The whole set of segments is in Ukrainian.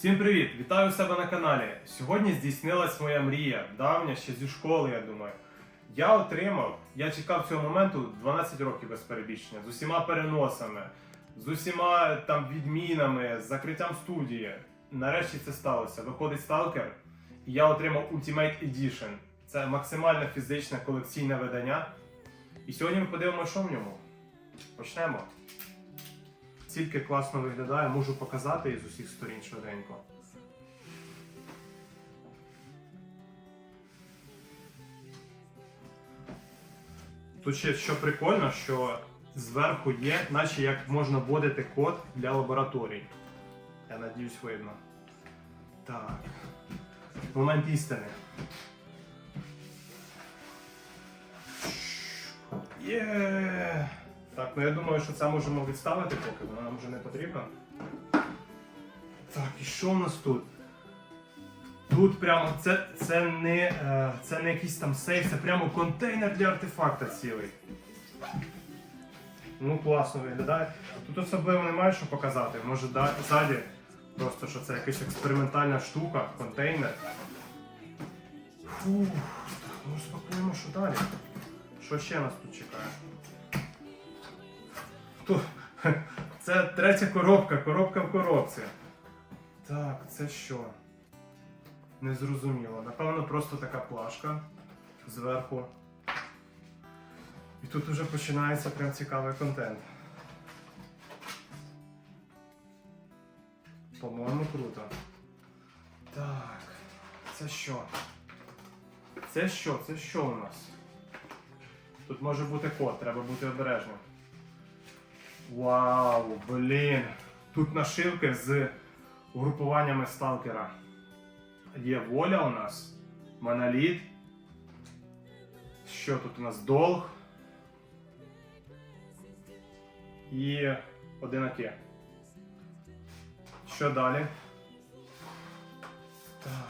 Всім привіт! Вітаю себе на каналі. Сьогодні здійснилась моя мрія, давня ще зі школи, я думаю. Я отримав, я чекав цього моменту 12 років без перебільшення, з усіма переносами, з усіма там відмінами, з закриттям студії. Нарешті це сталося. Виходить сталкер, і я отримав Ultimate Edition. Це максимально фізичне колекційне видання. І сьогодні ми подивимося, що в ньому. Почнемо. Тільки класно виглядає, можу показати із усіх сторін швиденько. Тут ще що прикольно, що зверху є, наче як можна вводити код для лабораторій. Я надіюсь, видно. Так. Момент істини. Є! Так, ну я думаю, що це можемо відставити, поки воно нам вже не потрібно. Так, і що у нас тут? Тут прямо це, це, не, е, це не якийсь там сейф, це прямо контейнер для артефакта цілий. Ну, класно виглядає. Тут особливо немає що показати. Може ззаді просто що це якась експериментальна штука, контейнер. Фух, так, ну спокійно, що далі? Що ще нас тут чекає? Ту- Це третя коробка, коробка в коробці. Так, це що? Незрозуміло. Напевно, просто така плашка зверху. І тут вже починається прям цікавий контент. По-моєму, круто. Так, це що? Це що? Це що у нас? Тут може бути код, треба бути обережним. Вау, блін! Тут нашивки з угрупуваннями сталкера. Є воля у нас, моноліт. Що тут у нас? Долг. І одинаке. Що далі? Так.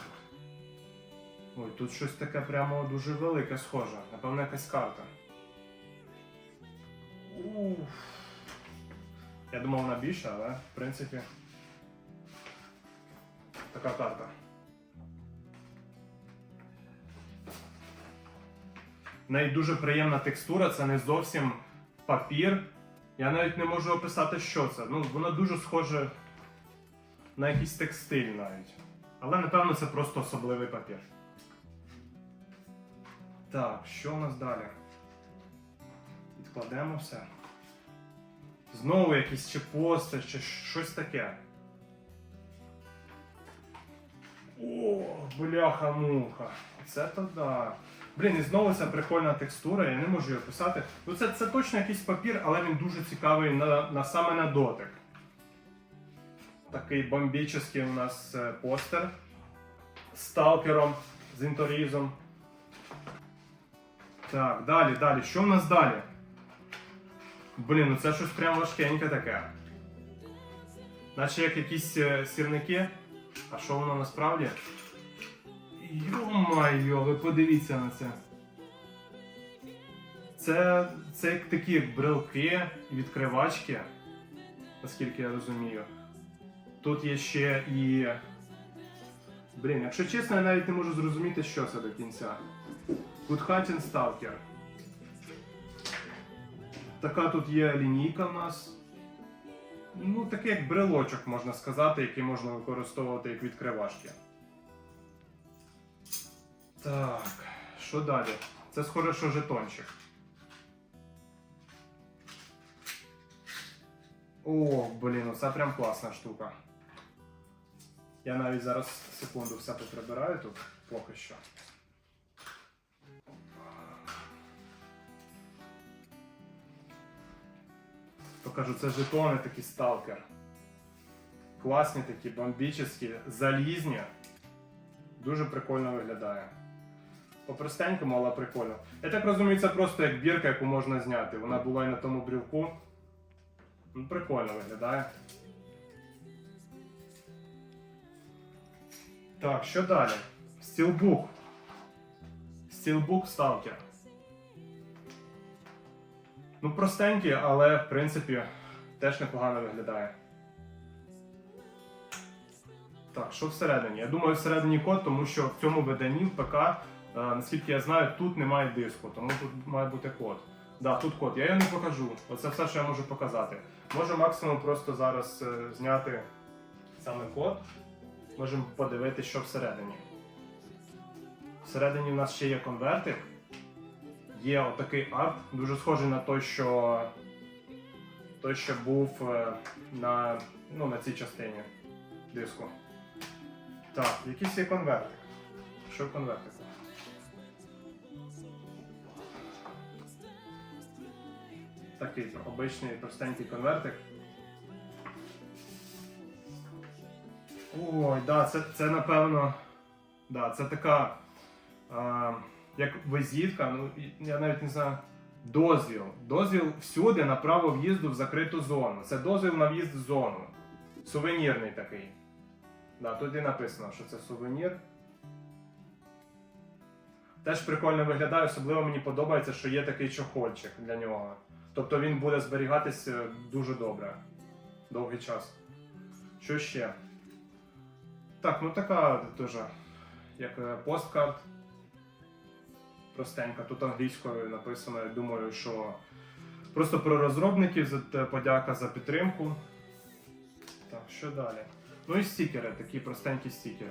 Ой, тут щось таке прямо дуже велике схоже. Напевно, якась карта. Уф. Я думав вона більша, але в принципі. Така карта. В неї дуже приємна текстура, це не зовсім папір. Я навіть не можу описати, що це. Ну, воно дуже схоже на якийсь текстиль навіть. Але напевно це просто особливий папір. Так, що у нас далі? Відкладемо все. Знову якісь чи постер, чи щось таке. О, бляха-муха. Це то да. Блін, і знову ця прикольна текстура, я не можу її описати. Ну це, це точно якийсь папір, але він дуже цікавий на, на саме на дотик. Такий бомбічний у нас е, постер з сталкером, з інторізом. Так, далі, далі. Що в нас далі? Блін, ну це щось прям важкеньке таке. Наче як якісь е, сірники. А що воно насправді? Йо-майо, ви подивіться на це. Це, це як такі брелки, відкривачки, наскільки я розумію. Тут є ще і. Блін, якщо чесно, я навіть не можу зрозуміти, що це до кінця. Good Hunting Stalker. Така тут є лінійка в нас. Ну, такий як брелочок, можна сказати, який можна використовувати як відкривашки. Так, що далі? Це схоже, що жетончик. О, блін, це прям класна штука. Я навіть зараз секунду все поприбираю тут поки що. Покажу, це жетони такі сталкер. Класні такі, бомбічні, залізні. Дуже прикольно виглядає. По-простенькому, але прикольно. Я так розумію, це просто як бірка, яку можна зняти. Вона була і на тому брілку. Ну, прикольно виглядає. Так, що далі? Стілбук. Стілбук Stalker. Ну, простенький, але в принципі теж непогано виглядає. Так, що всередині? Я думаю, всередині код, тому що в цьому виданні в ПК, е, наскільки я знаю, тут немає диску, тому тут має бути код. Да, тут код. Я його не покажу. Оце все, що я можу показати. Можу максимум просто зараз е, зняти саме код. Можемо подивитися, що всередині. Всередині в нас ще є конвертик. Є отакий арт, дуже схожий на той, що, той, що був е, на, ну, на цій частині диску. Так, якийсь є конвертик. Що в конвертику? Такий обичний простенький конвертик. Ой, да, це, це напевно. Да, це така. А, як визитка, ну я навіть не знаю. Дозвіл. Дозвіл всюди на право в'їзду в закриту зону. Це дозвіл на в'їзд в зону. Сувенірний такий. Да, тут і написано, що це сувенір. Теж прикольно виглядає, особливо мені подобається, що є такий чохольчик для нього. Тобто він буде зберігатися дуже добре. Довгий час. Що ще? Так, ну така теж, як е, посткарт. Простенька. Тут англійською написано, я думаю, що просто про розробників за подяка за підтримку. Так, що далі? Ну і стікери, такі простенькі стікери.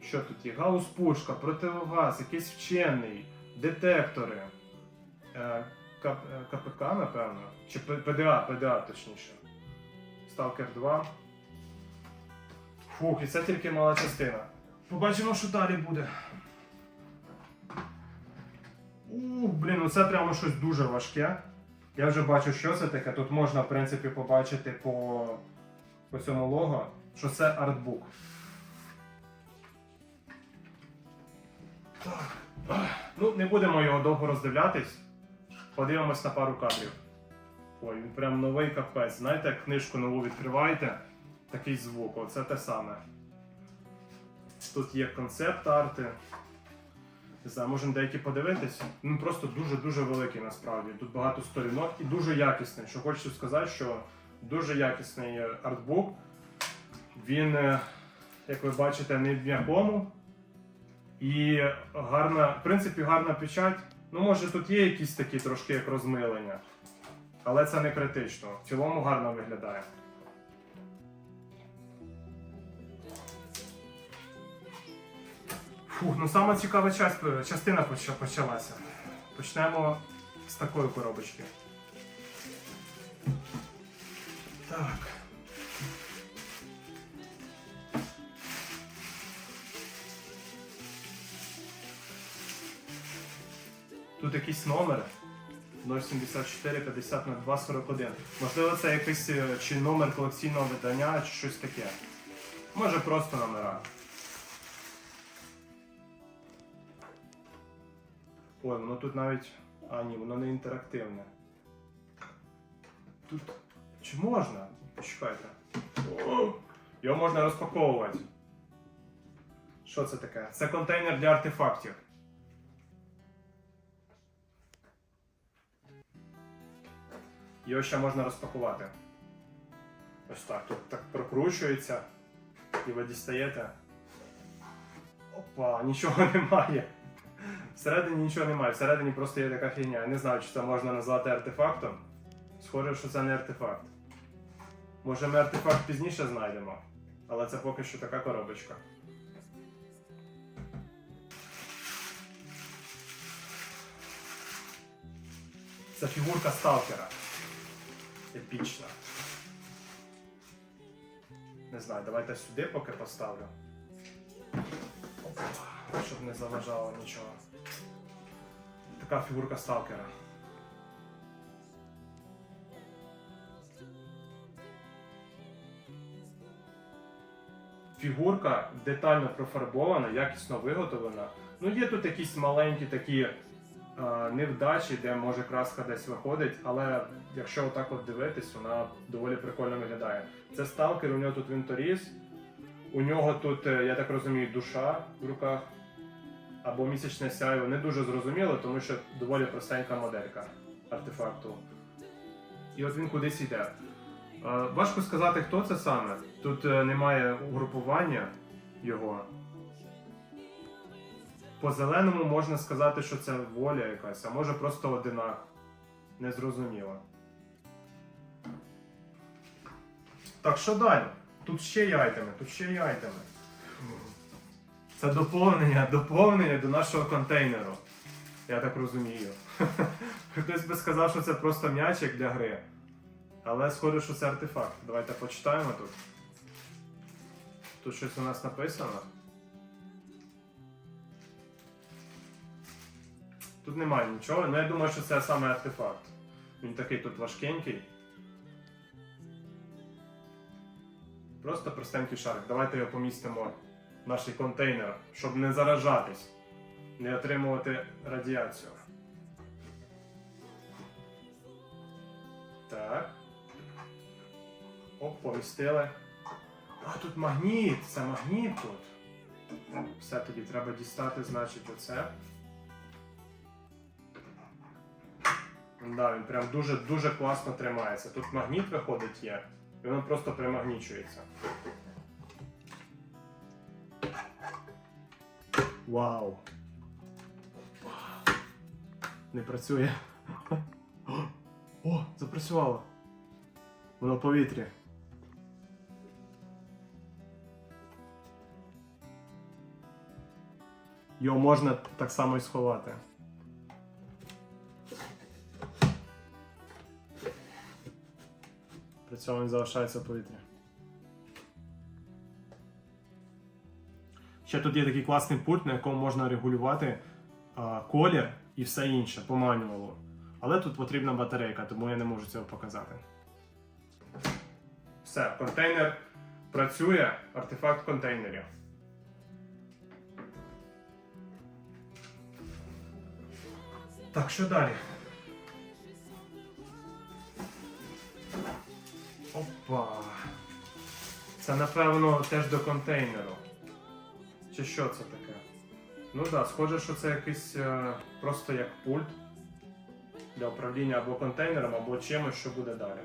Що тут є? Гаус-пушка, противогаз, якийсь вчений, детектори. Е, е, КПК, напевно. Чи ПДА, ПДА точніше. Stalker 2. Фух, і це тільки мала частина. Побачимо, що далі буде. У, блін, ну це прямо щось дуже важке. Я вже бачу, що це таке. Тут можна, в принципі, побачити по, по цьому лого, що це артбук. Ну, не будемо його довго роздивлятись. Подивимось на пару кадрів. Ой, він прям новий капець. Знаєте, книжку нову відкриваєте, такий звук, оце те саме. Тут є концепт арти. Не знаю, можемо деякі подивитись. Він просто дуже-дуже великий насправді. Тут багато сторінок і дуже якісний. Що хочу сказати, що дуже якісний артбук. Він, е, як ви бачите, не в м'якому. І гарна, в принципі, гарна печать. Ну, може, тут є якісь такі трошки як розмилення. Але це не критично. В цілому гарно виглядає. Фух, ну саме цікава частина почалася. Почнемо з такої коробочки. Так. Тут якийсь номер 074 50 на 241. Можливо, це якийсь е, чи номер колекційного видання, чи щось таке. Може просто номера. Ой, воно тут навіть. А, ні, воно не інтерактивне. Тут. Чи можна? Почекайте. О, Його можна розпаковувати. Що це таке? Це контейнер для артефактів. Його ще можна розпакувати. Ось так. Тут так прокручується. І ви дістаєте. Опа, нічого немає. Всередині нічого немає, всередині просто є така фігня. Я не знаю, чи це можна назвати артефактом. Схоже, що це не артефакт. Може ми артефакт пізніше знайдемо, але це поки що така коробочка. Це фігурка сталкера. Епічна. Не знаю, давайте сюди поки поставлю. Не заважало нічого. Така фігурка сталкера. Фігурка детально профарбована, якісно виготовлена. Ну, є тут якісь маленькі такі е, невдачі, де може краска десь виходить, але якщо отак от дивитись, вона доволі прикольно виглядає. Це сталкер, у нього тут вінторіз, у нього тут, е, я так розумію, душа в руках або місячне сяйво. Не дуже зрозуміло, тому що доволі простенька моделька артефакту. І от він кудись йде. Е, Важко сказати, хто це саме. Тут е, немає угрупування його. По зеленому можна сказати, що це воля якась, а може просто одинак. Незрозуміло. Так, що далі? Тут ще є айтеми, тут ще є айтеми. Це доповнення, доповнення до нашого контейнеру. Я так розумію. Хтось би сказав, що це просто м'ячик для гри. Але схоже, що це артефакт. Давайте почитаємо тут. Тут щось у нас написано. Тут немає нічого, але я думаю, що це саме артефакт. Він такий тут важкенький. Просто простенький шарик. Давайте його помістимо в наш контейнер, щоб не заражатись, не отримувати радіацію. Так. Оп, помістили. А, тут магніт! Це магніт тут. Все тоді треба дістати, значить, оце. Да, він прям дуже дуже класно тримається. Тут магніт виходить є, і воно просто примагнічується. Вау! Не працює. О, запрацювало. Воно в повітрі. Його можна так само і сховати. При цьому він залишається в повітрі. Ще тут є такий класний пульт, на якому можна регулювати а, колір і все інше по манюалу. Але тут потрібна батарейка, тому я не можу цього показати. Все, контейнер працює, артефакт в контейнері. Так, що далі? Опа. Це напевно теж до контейнеру. Чи що це таке? Ну так, да, схоже, що це якийсь е, просто як пульт для управління або контейнером, або чимось, що буде далі.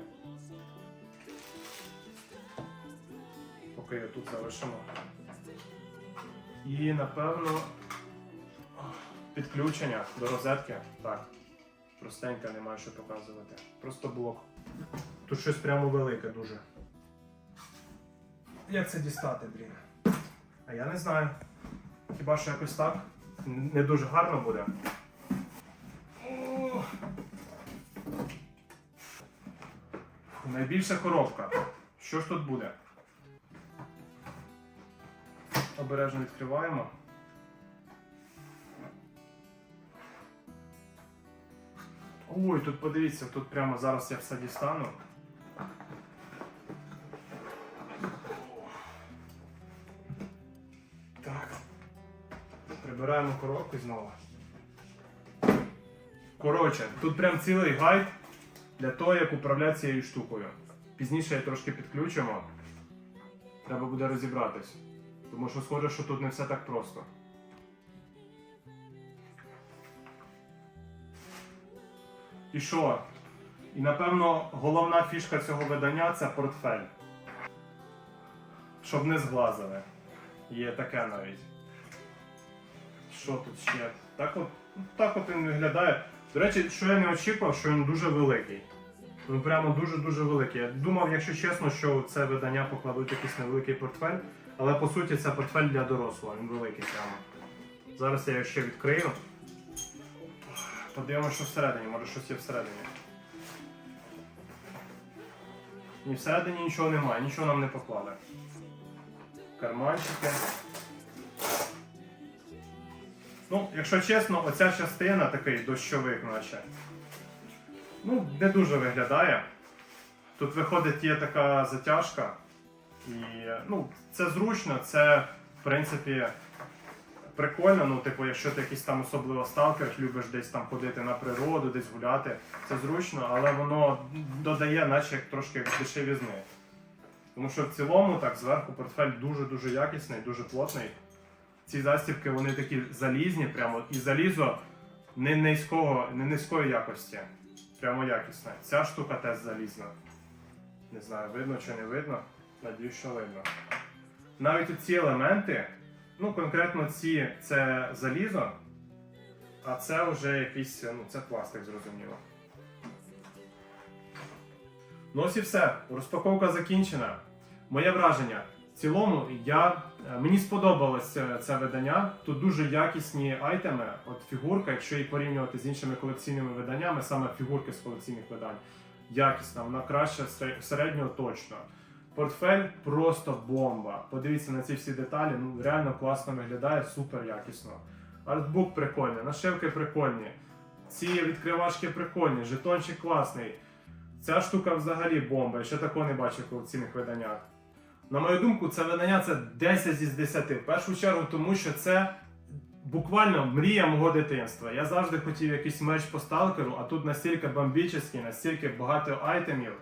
Поки його тут залишимо. І напевно підключення до розетки. Так. Простенько, немає що показувати. Просто блок. Тут щось прямо велике дуже. Як це дістати, блін? А я не знаю. Хіба що якось так? Не дуже гарно буде. Найбільша коробка. Що ж тут буде? Обережно відкриваємо. Ой, тут подивіться, тут прямо зараз я все дістану. Прибираємо коробку знову. Коротше, тут прям цілий гайд для того, як управляти цією штукою. Пізніше я трошки підключимо. Треба буде розібратись. Тому що схоже, що тут не все так просто. І що? І напевно головна фішка цього видання це портфель. Щоб не зглазили. Є таке навіть. Що тут ще? Так от, так от він виглядає. До речі, що я не очікував, що він дуже великий. Він прямо дуже-дуже великий. Я думав, якщо чесно, що це видання покладуть якийсь невеликий портфель, але по суті це портфель для дорослого, він великий прямо. Зараз я його ще відкрию. Подивимося, що всередині, може щось є всередині. Ні, всередині нічого немає, нічого нам не поклали. Карманчики. Ну, якщо чесно, оця частина такий дощовик, наче. Ну, не дуже виглядає. Тут виходить є така затяжка. І ну, це зручно, це в принципі прикольно. Ну, типу, якщо ти якийсь там особливо сталкер, любиш десь там ходити на природу, десь гуляти, це зручно, але воно додає, наче як трошки дешевізни. Тому що в цілому так зверху портфель дуже-дуже якісний, дуже плотний. Ці застібки вони такі залізні, прямо і залізо не низького, не низької якості. Прямо якісне. Ця штука теж залізна. Не знаю, видно чи не видно. Надіюсь, що видно. Навіть ці елементи, ну конкретно ці це залізо, а це вже якийсь, ну це пластик, зрозуміло. Ну ось і все. Розпаковка закінчена. Моє враження. В цілому я, мені сподобалось е, це видання. Тут дуже якісні айтеми. От фігурка, якщо її порівнювати з іншими колекційними виданнями, саме фігурки з колекційних видань, якісна, вона краща середнього точно. Портфель просто бомба. Подивіться на ці всі деталі, ну реально класно виглядає, супер якісно. Артбук прикольний, нашивки прикольні. Ці відкривашки прикольні, жетончик класний. Ця штука взагалі бомба, я ще такого не бачив в колекційних виданнях. На мою думку, це видання це 10 із 10. В першу чергу, тому що це буквально мрія мого дитинства. Я завжди хотів якийсь меч по сталкеру, а тут настільки бомбічний, настільки багато айтемів.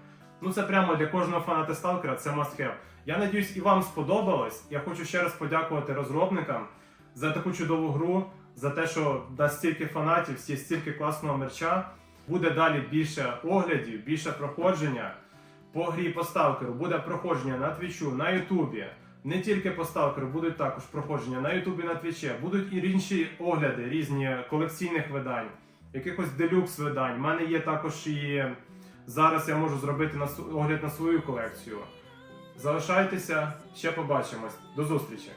Ну це прямо для кожного фаната сталкера це must. Я надіюсь, і вам сподобалось. Я хочу ще раз подякувати розробникам за таку чудову гру, за те, що дасть стільки фанатів, стільки класного мерча. Буде далі більше оглядів, більше проходження по грі по сталкеру. Буде проходження на твічу, на Ютубі. Не тільки по сталкеру, будуть також проходження на Ютубі, на Твічі. Будуть і інші огляди різні колекційних видань, якихось делюкс видань. У мене є також і зараз я можу зробити огляд на свою колекцію. Залишайтеся, ще побачимось. До зустрічі!